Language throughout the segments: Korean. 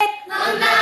No.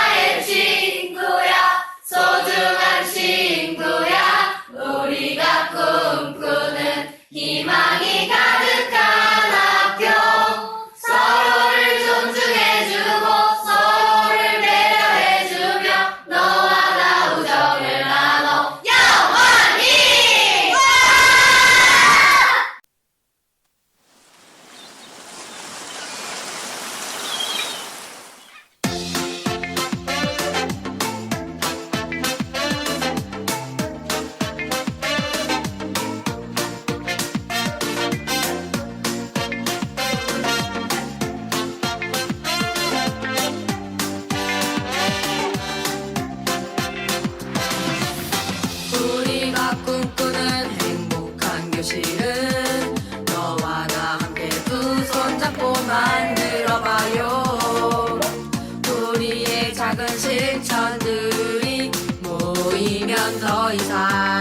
실천들이 모이면 더 이상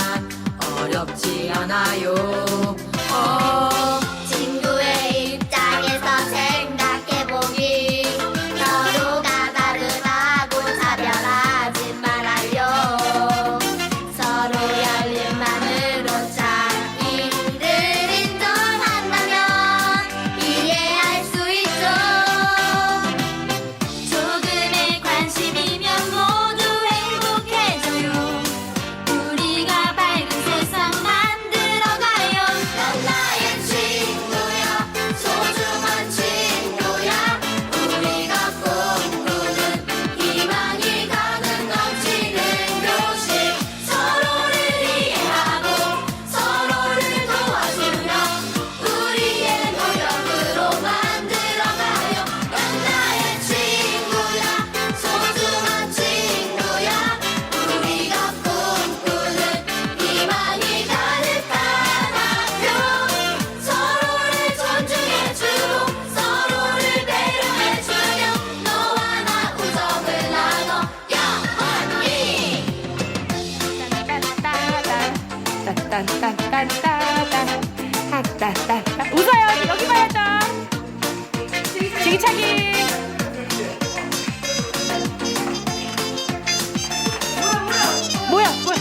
어렵지 않아요. 웃어요. 여기 봐야죠. 지기차기 뭐야 뭐야.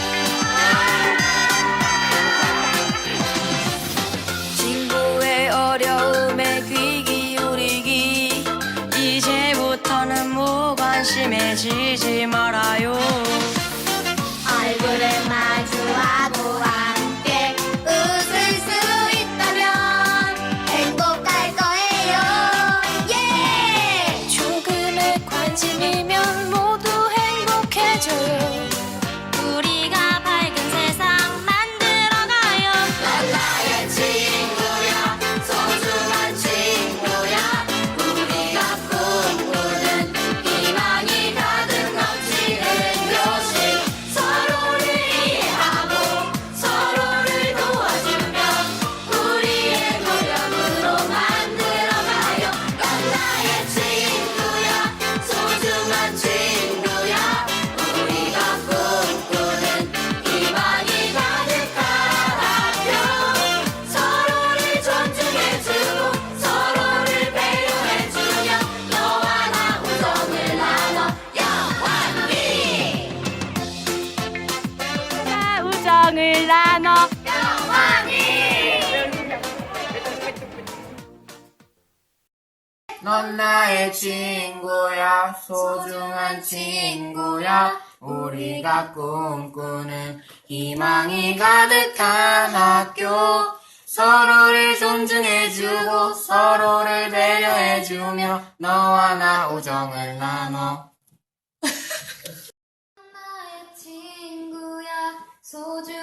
친구의 어려움에 귀 기울이기. 이제부터는 무관심해지지 말아요. 넌 나의 친구야, 소중한 친구야, 우리가 꿈꾸는 희망이 가득한 학교. 서로를 존중해주고 서로를 배려해주며 너와 나 우정을 나눠. 나의 친구야 소중.